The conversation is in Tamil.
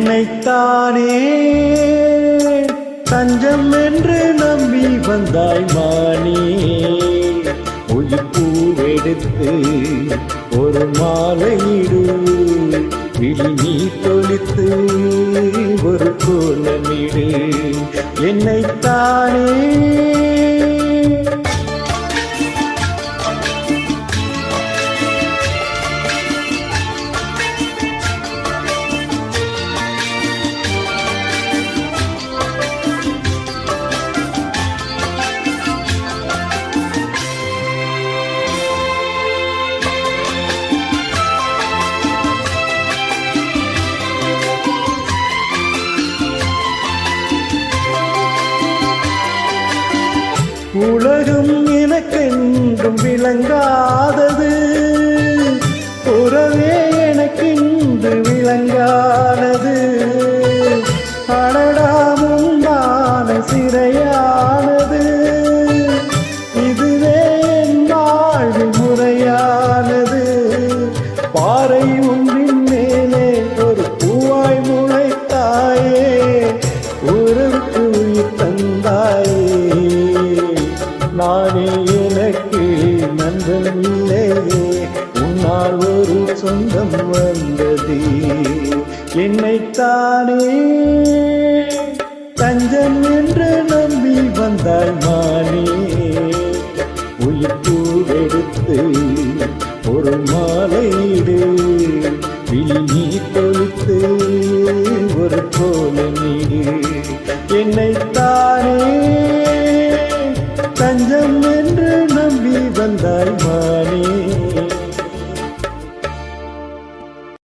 என்னைத்தானே தஞ்சம் என்று நம்பி வந்தாய் மானே. உயிர் பூவெடுத்து ஒரு மாலையிடு விழி நீ தொளித்து ஒரு கோலமிடு. என்னைத்தானே உலகம் எனக்கென்றும் விளங்காதது. உறவே எனக்கென்று விளங்கானது. அடடாமுண்டான சிறையானது. இதுவே என் வாழ்வில் முறையானது. பாறை ஒன்றின் சொந்தம் வந்தது. என்னைத்தானே தஞ்சம் என்று நம்பி வந்தாள் மானே. உயிர் பூவெடுத்து ஒரு மாலையிடு விழி நீ தொழுத்து ஒரு போல நீடு. என்னைத்தானே தஞ்சம் என்று நம்பி வந்தாய் மானே.